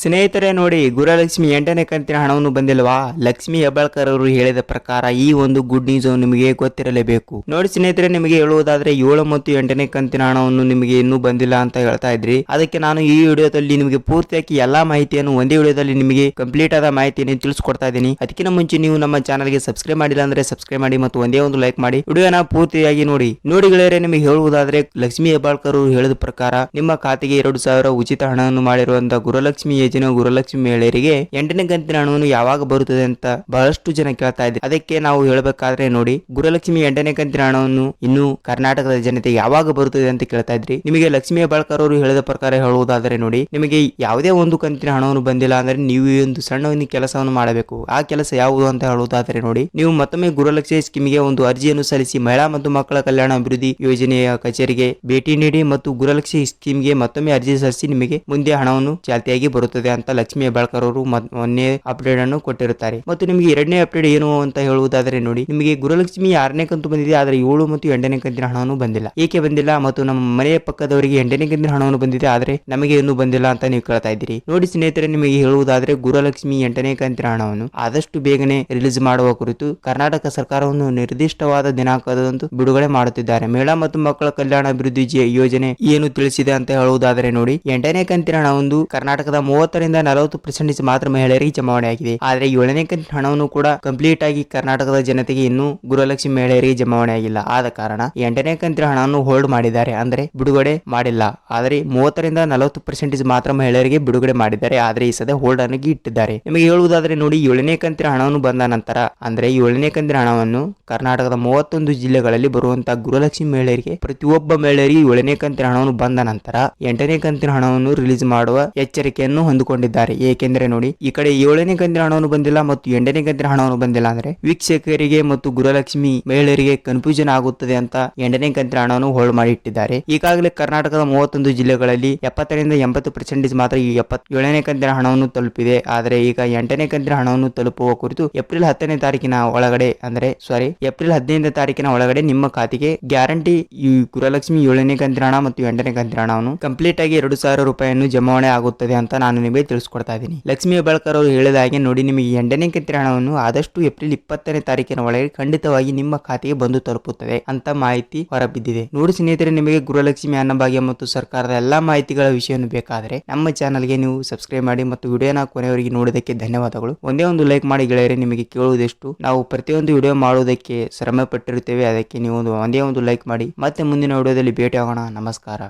ಸ್ನೇಹಿತರೆ ನೋಡಿ ಗುರಲಕ್ಷ್ಮಿ ಎಂಟನೇ ಕಂತಿನ ಹಣವನ್ನು ಬಂದಿಲ್ವಾ? ಲಕ್ಷ್ಮಿ ಹೆಬ್ಬಾಳ್ಕರ್ ಅವರು ಹೇಳಿದ ಪ್ರಕಾರ ಈ ಒಂದು ಗುಡ್ ನ್ಯೂಸ್ ನಿಮಗೆ ಗೊತ್ತಿರಲೇಬೇಕು. ನೋಡಿ ಸ್ನೇಹಿತರೆ, ನಿಮಗೆ ಹೇಳುವುದಾದ್ರೆ ಏಳು ಮತ್ತು ಎಂಟನೇ ಕಂತಿನ ಹಣವನ್ನು ನಿಮಗೆ ಇನ್ನೂ ಬಂದಿಲ್ಲ ಅಂತ ಹೇಳ್ತಾ ಇದ್ರಿ. ಅದಕ್ಕೆ ನಾನು ಈ ವಿಡಿಯೋದಲ್ಲಿ ನಿಮಗೆ ಪೂರ್ತಿಯಾಗಿ ಎಲ್ಲಾ ಮಾಹಿತಿಯನ್ನು ಒಂದೇ ವಿಡಿಯೋದಲ್ಲಿ ನಿಮಗೆ ಕಂಪ್ಲೀಟ್ ಆದ ಮಾಹಿತಿಯನ್ನು ತಿಳಿಸ್ಕೊಡ್ತಾ ಇದ್ದೀನಿ. ಅದಕ್ಕಿಂತ ಮುಂಚೆ ನೀವು ನಮ್ಮ ಚಾನಲ್ಗೆ ಸಬ್ಸ್ಕ್ರೈಬ್ ಮಾಡಿಲ್ಲ ಅಂದ್ರೆ ಸಬ್ಸ್ಕ್ರೈಬ್ ಮಾಡಿ ಮತ್ತು ಒಂದೇ ಒಂದು ಲೈಕ್ ಮಾಡಿ. ವಿಡಿಯೋನ ಪೂರ್ತಿಯಾಗಿ ನೋಡಿ. ನೋಡಿ ನಿಮಗೆ ಹೇಳುವುದಾದ್ರೆ ಲಕ್ಷ್ಮಿ ಹೆಬ್ಬಾಳ್ಕರ್ ಅವರು ಹೇಳಿದ ಪ್ರಕಾರ ನಿಮ್ಮ ಖಾತೆಗೆ ಎರಡು ಸಾವಿರ ಉಚಿತ ಹಣವನ್ನು ಮಾಡಿರುವಂತಹ ಗುರುಲಕ್ಷ್ಮಿ ಯೋಜನೆ ಗುರುಲಕ್ಷ್ಮಿ ಮಹಿಳೆಯರಿಗೆ ಎಂಟನೇ ಕಂತಿನ ಹಣವನ್ನು ಯಾವಾಗ ಬರುತ್ತದೆ ಅಂತ ಬಹಳಷ್ಟು ಜನ ಕೇಳ್ತಾ ಇದ್ದಾರೆ. ಅದಕ್ಕೆ ನಾವು ಹೇಳಬೇಕಾದ್ರೆ ನೋಡಿ, ಗುರುಲಕ್ಷ್ಮಿ ಎಂಟನೇ ಕಂತಿನ ಹಣವನ್ನು ಇನ್ನು ಕರ್ನಾಟಕದ ಜನತೆ ಯಾವಾಗ ಬರುತ್ತದೆ ಅಂತ ಕೇಳ್ತಾ ಇದ್ರಿ? ನಿಮಗೆ ಲಕ್ಷ್ಮಿ ಬಾಳ್ಕರ್ ಅವರು ಹೇಳಿದ ಪ್ರಕಾರ ಹೇಳುವುದಾದರೆ ನೋಡಿ, ನಿಮಗೆ ಯಾವುದೇ ಒಂದು ಕಂತಿನ ಹಣವನ್ನು ಬಂದಿಲ್ಲ ಅಂದ್ರೆ ನೀವು ಒಂದು ಸಣ್ಣ ಒಂದು ಕೆಲಸವನ್ನು ಮಾಡಬೇಕು. ಆ ಕೆಲಸ ಯಾವುದು ಅಂತ ಹೇಳುವುದಾದರೆ ನೋಡಿ, ನೀವು ಮತ್ತೊಮ್ಮೆ ಗುರುಲಕ್ಷ್ಮಿ ಸ್ಕೀಮ್ಗೆ ಒಂದು ಅರ್ಜಿಯನ್ನು ಸಲ್ಲಿಸಿ ಮಹಿಳಾ ಮತ್ತು ಮಕ್ಕಳ ಕಲ್ಯಾಣ ಅಭಿವೃದ್ಧಿ ಯೋಜನೆಯ ಕಚೇರಿಗೆ ಭೇಟಿ ನೀಡಿ ಮತ್ತು ಗುರುಲಕ್ಷ್ಮಿ ಸ್ಕೀಮ್ಗೆ ಮತ್ತೊಮ್ಮೆ ಅರ್ಜಿ ಸಲ್ಲಿಸಿ ನಿಮಗೆ ಮುಂದೆ ಹಣವನ್ನು ಚಾಲ್ತಿಯಾಗಿ ಬರುತ್ತದೆ. ಅಂತ ಲಕ್ಷ್ಮಿ ಹೆಬ್ಬಾಳ್ಕರ್ ಅವರು ಮೊನ್ನೆ ಅಪ್ಡೇಟ್ ಅನ್ನು ಕೊಟ್ಟಿರುತ್ತಾರೆ. ಮತ್ತು ನಿಮಗೆ ಎರಡನೇ ಅಪ್ಡೇಟ್ ಏನು ಅಂತ ಹೇಳುವುದಾದರೆ ನೋಡಿ, ನಿಮಗೆ ಗುರುಲಕ್ಷ್ಮಿ ಆರನೇ ಕಂತು ಬಂದಿದೆ, ಆದರೆ ಏಳು ಮತ್ತು ಎಂಟನೇ ಕಂತಿನ ಹಣವನ್ನು ಬಂದಿಲ್ಲ. ಏಕೆ ಬಂದಿಲ್ಲ ಮತ್ತು ನಮ್ಮ ಮನೆಯ ಪಕ್ಕದವರಿಗೆ ಎಂಟನೇ ಕಂತಿನ ಹಣವನ್ನು ಬಂದಿದೆ, ಆದರೆ ನಮಗೆ ಇನ್ನೂ ಬಂದಿಲ್ಲ ಅಂತ ನೀವು ಕೇಳ್ತಾ ಇದ್ದೀರಿ. ನೋಡಿ ಸ್ನೇಹಿತರೆ, ನಿಮಗೆ ಹೇಳುವುದಾದ್ರೆ ಗುರುಲಕ್ಷ್ಮಿ ಎಂಟನೇ ಕಂತಿನ ಹಣವನ್ನು ಆದಷ್ಟು ಬೇಗನೆ ರಿಲೀಸ್ ಮಾಡುವ ಕುರಿತು ಕರ್ನಾಟಕ ಸರ್ಕಾರವನ್ನು ನಿರ್ದಿಷ್ಟವಾದ ದಿನಾಂಕದಂದು ಬಿಡುಗಡೆ ಮಾಡುತ್ತಿದ್ದಾರೆ. ಮಹಿಳಾ ಮತ್ತು ಮಕ್ಕಳ ಕಲ್ಯಾಣ ಅಭಿವೃದ್ಧಿ ಯೋಜನೆ ಏನು ತಿಳಿಸಿದೆ ಅಂತ ಹೇಳುವುದಾದರೆ ನೋಡಿ, ಎಂಟನೇ ಕಂತಿನ ಹಣವೊಂದು ಕರ್ನಾಟಕದ ಮೂವತ್ತರಿಂದ ನಲವತ್ತು ಪರ್ಸೆಂಟೇಜ್ ಮಾತ್ರ ಮಹಿಳೆಯರಿಗೆ ಜಮಾವಣೆ ಆಗಿದೆ. ಆದರೆ ಏಳನೇ ಕಂತಿನ ಹಣವನ್ನು ಕೂಡ ಕಂಪ್ಲೀಟ್ ಆಗಿ ಕರ್ನಾಟಕದ ಜನತೆಗೆ ಇನ್ನೂ ಗೃಹಲಕ್ಷ್ಮಿ ಮಹಿಳೆಯರಿಗೆ ಜಮಾವಣೆ ಆಗಿಲ್ಲ. ಆದ ಕಾರಣ ಎಂಟನೇ ಕಂತಿನ ಹಣವನ್ನು ಹೋಲ್ಡ್ ಮಾಡಿದ್ದಾರೆ. ಅಂದ್ರೆ ಬಿಡುಗಡೆ ಮಾಡಿಲ್ಲ. ಆದರೆ ಮೂವತ್ತರಿಂದ ನಲವತ್ತು ಪರ್ಸೆಂಟೇಜ್ ಮಾತ್ರ ಮಹಿಳೆಯರಿಗೆ ಬಿಡುಗಡೆ ಮಾಡಿದ್ದಾರೆ. ಆದರೆ ಈ ಸದ್ಯ ಹೋಲ್ಡ್ ಅನ್ನು ಇಟ್ಟಿದ್ದಾರೆ. ನಿಮಗೆ ಹೇಳುವುದಾದರೆ ನೋಡಿ, ಏಳನೇ ಕಂತಿನ ಹಣವನ್ನು ಬಂದ ನಂತರ, ಅಂದ್ರೆ ಏಳನೇ ಕಂತಿನ ಹಣವನ್ನು ಕರ್ನಾಟಕದ ಮೂವತ್ತೊಂದು ಜಿಲ್ಲೆಗಳಲ್ಲಿ ಬರುವಂತಹ ಗೃಹಲಕ್ಷ್ಮಿ ಮಹಿಳೆಯರಿಗೆ, ಪ್ರತಿಯೊಬ್ಬ ಮಹಿಳೆಯರಿಗೆ ಏಳನೇ ಕಂತಿನ ಹಣವನ್ನು ಬಂದ ನಂತರ ಎಂಟನೇ ಕಂತಿನ ಹಣವನ್ನು ರಿಲೀಸ್ ಮಾಡುವ ಎಚ್ಚರಿಕೆಯನ್ನು ಹೊಂದಿಕೊಂಡಿದ್ದಾರೆ. ಏಕೆಂದರೆ ನೋಡಿ, ಈ ಕಡೆ ಏಳನೇ ಕಂತಿನ ಹಣವನ್ನು ಬಂದಿಲ್ಲ ಮತ್ತು ಎಂಟನೇ ಕಂತಿನ ಹಣವನ್ನು ಬಂದಿಲ್ಲ ಅಂದ್ರೆ ವೀಕ್ಷಕರಿಗೆ ಮತ್ತು ಗುರುಲಕ್ಷ್ಮಿ ಮಹಿಳೆಯರಿಗೆ ಕನ್ಫ್ಯೂಷನ್ ಆಗುತ್ತದೆ ಅಂತ ಎಂಟನೇ ಕಂತಿನ ಹಣವನ್ನು ಹೋಲ್ಡ್ ಮಾಡಿ ಇಟ್ಟಿದ್ದಾರೆ. ಈಗಾಗಲೇ ಕರ್ನಾಟಕದ ಮೂವತ್ತೊಂದು ಜಿಲ್ಲೆಗಳಲ್ಲಿ ಎಪ್ಪತ್ತರಿಂದ ಎಂಬತ್ತು ಪರ್ಸೆಂಟೇಜ್ ಮಾತ್ರ ಈ ಏಳನೇ ಕಂತಿನ ಹಣವನ್ನು ತಲುಪಿದೆ. ಆದರೆ ಈಗ ಎಂಟನೇ ಕಂತಿನ ಹಣವನ್ನು ತಲುಪುವ ಕುರಿತು ಏಪ್ರಿಲ್ ಹತ್ತನೇ ತಾರೀಕಿನ ಒಳಗಡೆ ಅಂದ್ರೆ ಸಾರಿ ಏಪ್ರಿಲ್ ಹದಿನೈದನೇ ತಾರೀಕಿನ ಒಳಗಡೆ ನಿಮ್ಮ ಖಾತೆಗೆ ಗ್ಯಾರಂಟಿ ಈ ಗುರುಲಕ್ಷ್ಮಿ ಏಳನೇ ಕಂತಿನ ಹಣ ಮತ್ತು ಎಂಟನೇ ಕಂತಿನ ಹಣವನ್ನು ಕಂಪ್ಲೀಟ್ ಆಗಿ ಎರಡು ಸಾವಿರ ರೂಪಾಯಿಯನ್ನು ಜಮಾವಣೆ ಆಗುತ್ತದೆ ಅಂತ ನಾನು ನಿಮಗೆ ತಿಳಿಸ್ಕೊಡ್ತಾ ಇದ್ದೀನಿ. ಲಕ್ಷ್ಮಿ ಹೆಬ್ಬಾಳ್ಕರ್ ಅವರು ಹೇಳಿದ ಹಾಗೆ ನೋಡಿ, ನಿಮಗೆ ಎಂಟನೇ ಕಂತಿನ ಹಣವನ್ನು ಆದಷ್ಟು ಏಪ್ರಿಲ್ ಇಪ್ಪತ್ತನೇ ತಾರೀಕಿನ ಒಳಗೆ ಖಂಡಿತವಾಗಿ ನಿಮ್ಮ ಖಾತೆಗೆ ಬಂದು ತಲುಪುತ್ತದೆ ಅಂತ ಮಾಹಿತಿ ಹೊರಬಿದ್ದಿದೆ. ನೋಡಿ ಸ್ನೇಹಿತರೆ, ನಿಮಗೆ ಗೃಹಲಕ್ಷ್ಮಿ ಅನ್ನಭಾಗ್ಯ ಮತ್ತು ಸರ್ಕಾರದ ಎಲ್ಲಾ ಮಾಹಿತಿಗಳ ವಿಷಯವನ್ನು ಬೇಕಾದರೆ ನಮ್ಮ ಚಾನಲ್ಗೆ ನೀವು ಸಬ್ಸ್ಕ್ರೈಬ್ ಮಾಡಿ ಮತ್ತು ವಿಡಿಯೋನ ಕೊನೆಯವರಿಗೆ ನೋಡೋದಕ್ಕೆ ಧನ್ಯವಾದಗಳು. ಒಂದೇ ಒಂದು ಲೈಕ್ ಮಾಡಿ ಗೆಳೆಯರೆ, ನಿಮಗೆ ಕೇಳುವುದೆಷ್ಟು? ನಾವು ಪ್ರತಿಯೊಂದು ವಿಡಿಯೋ ಮಾಡುವುದಕ್ಕೆ ಶ್ರಮ ಪಟ್ಟಿರುತ್ತೇವೆ. ಅದಕ್ಕೆ ನೀವು ಒಂದು, ಒಂದೇ ಒಂದು ಲೈಕ್ ಮಾಡಿ ಮತ್ತೆ ಮುಂದಿನ ವಿಡಿಯೋದಲ್ಲಿ ಭೇಟಿ ಆಗೋಣ ನಮಸ್ಕಾರ.